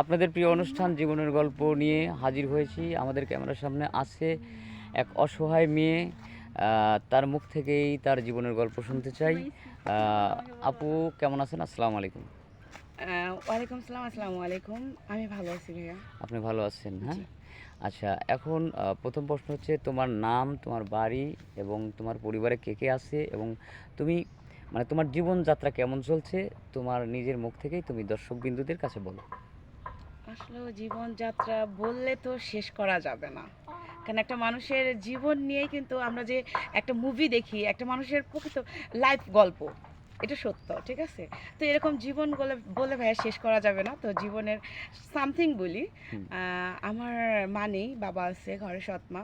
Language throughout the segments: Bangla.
আপনাদের প্রিয় অনুষ্ঠান জীবনের গল্প নিয়ে হাজির হয়েছি। আমাদের ক্যামেরার সামনে আছে এক অসহায় মেয়ে। তার মুখ থেকেই তার জীবনের গল্প শুনতে চাই। আপু কেমন আছেন? আসসালামু আলাইকুম। ওয়ালাইকুম সালাম আসসালামু আলাইকুম। আমি ভালো আছি ভাইয়া। আপনি ভালো আছেন হ্যাঁ? আচ্ছা এখন প্রথম প্রশ্ন হচ্ছে তোমার নাম তোমার বাড়ি এবং তোমার পরিবারে কে কে আছে এবং তুমি মানে তোমার জীবনযাত্রা কেমন চলছে? তোমার নিজের মুখ থেকেই তুমি দর্শক বিন্দুদের কাছে বলো। আসলে জীবনযাত্রা বললে তো শেষ করা যাবে না। কারণ একটা মানুষের জীবন নিয়েই কিন্তু আমরা যে একটা মুভি দেখি একটা মানুষের প্রকৃত লাইফ গল্প এটা সত্য ঠিক আছে? তো এরকম জীবন বলে বলে ভাইয়া শেষ করা যাবে না। তো জীবনের সামথিং বলি। আমার মা নেই বাবা আছে ঘরে সৎমা।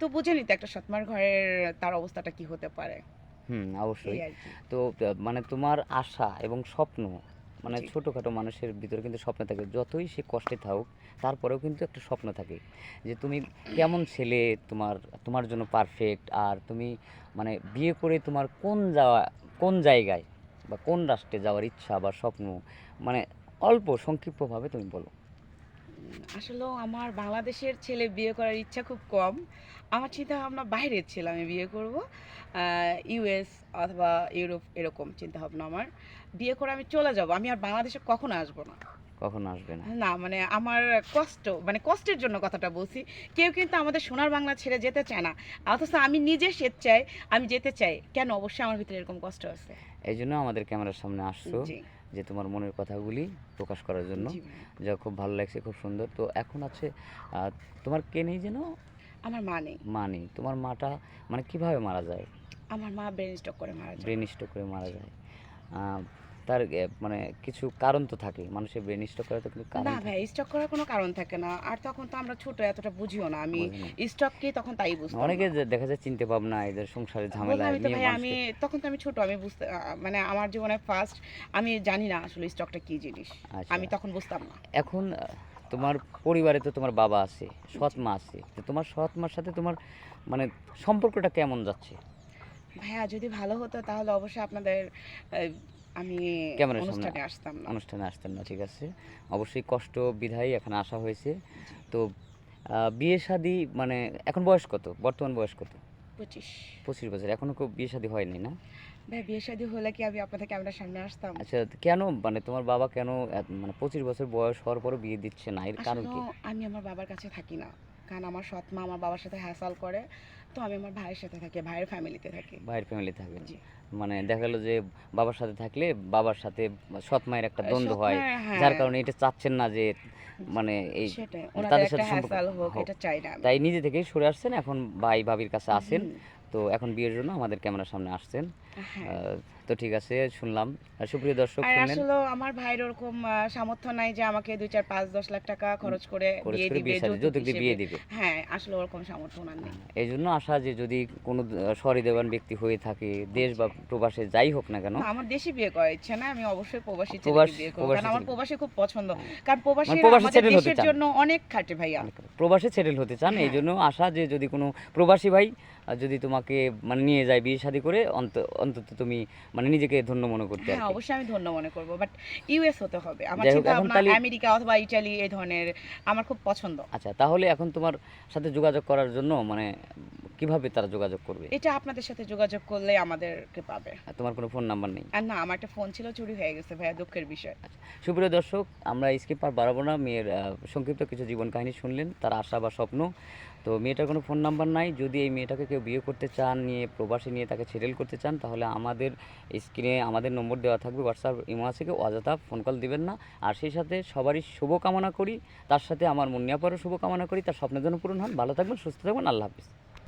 তো বুঝেনি তো একটা সৎমার ঘরের তার অবস্থাটা কি হতে পারে। হুম অবশ্যই। তো মানে তোমার আশা এবং স্বপ্ন মানে। ছোটোখাটো মানুষের ভিতরে কিন্তু স্বপ্ন থাকে যতই সে কষ্টে থাকুক তারপরেও কিন্তু একটা স্বপ্ন থাকে যে তুমি কেমন ছেলে তোমার তোমার জন্য পারফেক্ট আর তুমি মানে বিয়ে করে তোমার কোন যাওয়া কোন জায়গায় বা কোন রাষ্ট্রে যাওয়ার ইচ্ছা বা স্বপ্ন মানে অল্প সংক্ষিপ্তভাবে তুমি বলো আসলেও আমার বাংলাদেশের ছেলে বিয়ে করার ইচ্ছা খুব কম। আমার চিন্তা ভাবনা বাইরের ছেলে আমি বিয়ে করব। ইউএস অথবা ইউরোপ এরকম চিন্তা ভাবনা আমার। বিয়ে করে আমি চলে যাব। আমি আর বাংলাদেশে কখনো আসব না। কখন আসবে না। না মানে আমার কষ্ট মানে কষ্টের জন্য কথাটা বলছি। কেউ কিন্তু আমাদের সোনার বাংলা ছেড়ে যেতে চায় না। অথচ আমি নিজে স্বেচ্ছায় আমি যেতে চাই। কেন? অবশ্যই আমার ভিতরে এরকম কষ্ট আছে। এই জন্য আমাদের ক্যামেরার সামনে আসছো। যে তোমার মনের কথাগুলি প্রকাশ করার জন্য। যা খুব ভালো লাগছে খুব সুন্দর। তো এখন আছে তোমার কে নেই যেন? আমার মা নেই। মা নেই। তোমার মাটা মানে কীভাবে মারা যায়? আমার মা ব্রেন স্ট্রোক করে মারা যায়। ব্রেন স্ট্রোক করে মারা যায়। তার মানে কিছু কারণ তো থাকে মানুষের ব্রেন স্ট্রোক করে তো কিন্তু কারণ না ভাই স্টক করার কোনো কারণ থাকে না। আর তখন তো আমরা ছোট এতটা বুঝিও না। আমি স্টক কি তখন তাই বুঝতাম অনেকে দেখা যায় চিনতে পাবনা এদের সংসারে ঝামেলা তো ভাই আমি তখন তো আমি ছোট আমি বুঝতে মানে আমার জীবনে ফার্স্ট আমি জানি না আসলে স্টকটা কি জিনিস। আচ্ছা। আমি তখন বুঝতাম না। এখন তোমার পরিবারে তো তোমার বাবা আছে সৎ মা আছে। তো তোমার সৎ মার সাথে তোমার মানে সম্পর্কটা কেমন যাচ্ছে? ভাইয়া যদি ভালো হতো তাহলে অবশ্যই আপনাদের আমি ক্যামেরার সামনে অনুষ্ঠানে আসতাম না। অনুষ্ঠানে আসতেন না ঠিক আছে। অবশ্যই কষ্ট বিধায় এখানে আসা হয়েছে। তো বিয়ে শাদি মানে এখন বয়স কত? বর্তমান বয়স কত? পঁচিশ। পঁচিশ বছর এখনও কেউ বিয়ে শাদি হয়নি না? ভাই বিয়ে শাদী হলে কি আমি আপনাদের ক্যামেরার সামনে আসতাম? আচ্ছা কেন? মানে তোমার বাবা কেন মানে পঁচিশ বছর বয়স হওয়ার পরও বিয়ে দিচ্ছে না? এর কারণ কি? আমি আমার বাবার কাছে থাকি না। কারণ আমার সৎ মা আমার বাবার সাথে হ্যাসাল করে। তো আমি আমার ভাইয়ের সাথে থাকি ভাইয়ের ফ্যামিলিতে থাকি। ভাইয়ের ফ্যামিলি থাকে জি। মানে দেখা গেল যে বাবার সাথে থাকলে বাবার সাথে সৎ মায়ের একটা দ্বন্দ্ব হয় যার হ্যাঁ, কারণে এটা চাচ্ছেন না যে মানে এই তাদের সাথে সম্পর্ক। হোক হোক। এটা চাই না তাই নিজে থেকেই সরে আসছেন এখন ভাই ভাবির কাছে আসেন তো এখন বিয়ের জন্য আমাদের ক্যামেরার সামনে আসছেন। হ্যাঁ। তো ঠিক আছে শুনলাম। আর সুপ্রিয় দর্শক আসলে আমার ভাইয়ের ওরকম সামর্থ্য নাই যে আমাকে দুই চার পাঁচ দশ লাখ টাকা খরচ করে বিয়ে দিবে যৌতুক দিয়ে বিয়ে দিবে। হ্যাঁ আসলে ওরকম সামর্থ্য ওনার নেই। এই জন্য আশা যে যদি কোনো সহৃদয়বান ব্যক্তি হয়ে থাকে দেশ বা প্রবাসে যাই হোক না কেন আমার দেশে বিয়ে করার ইচ্ছা না আমি অবশ্যই প্রবাসী প্রবাস- বিয়ে করব। কারণ আমার ছেলে। প্রবাসী খুব পছন্দ। কারণ প্রবাসী মানে প্রবাসী আমাদের দেশের। জন্য অনেক খাটে ভাইয়া। প্রবাসে সেটেল হতে চান এই হ্যাঁ। জন্য আশা যে যদি কোনো প্রবাসী ভাই যদি যদি তোমাকে মানে নিয়ে যায় বিয়ে শাদী করে অন্ত- অন্তত তুমি মানে নিজেকে ধন্য মনে করতে হ্যাঁ অবশ্যই আমি ধন্য মনে করব বাট ইউএস হতে হবে। আমার চিন্তা এখন ভাবনা আমেরিকা অথবা ইটালি এই ধরনের আমার খুব পছন্দ। আচ্ছা তাহলে এখন তোমার সাথে যোগাযোগ করার জন্য মানে কীভাবে তারা যোগাযোগ করবে? এটা আপনাদের সাথে যোগাযোগ করলে আমাদেরকে পাবে। আর তোমার কোনো ফোন নাম্বার নেই? আর না আমার একটা ফোন ছিল চুরি হয়ে গেছে ভাইয়া দুঃখের বিষয়। সুপ্রিয় দর্শক আমরা স্কিপ আর বাড়াবো না। মেয়ের সংক্ষিপ্ত কিছু জীবন কাহিনী শুনলেন তার আশা বা স্বপ্ন। তো মেয়েটার কোনো ফোন নাম্বার নাই। যদি এই মেয়েটাকে কেউ বিয়ে করতে চান নিয়ে প্রবাসী নিয়ে তাকে সেটেল করতে চান তাহলে আমাদের স্ক্রিনে আমাদের নম্বর দেওয়া থাকবে হোয়াটসঅ্যাপ ইমো আছে কেউ অযথা ফোন কল দিবেন না। আর সেই সাথে সবারই শুভ কামনা করি। তার সাথে আমার মুন্নিয়াপারও শুভ কামনা করি। তার স্বপ্নের জন্য পূরণ হন। ভালো থাকবেন সুস্থ থাকবেন। আল্লাহ হাফিজ।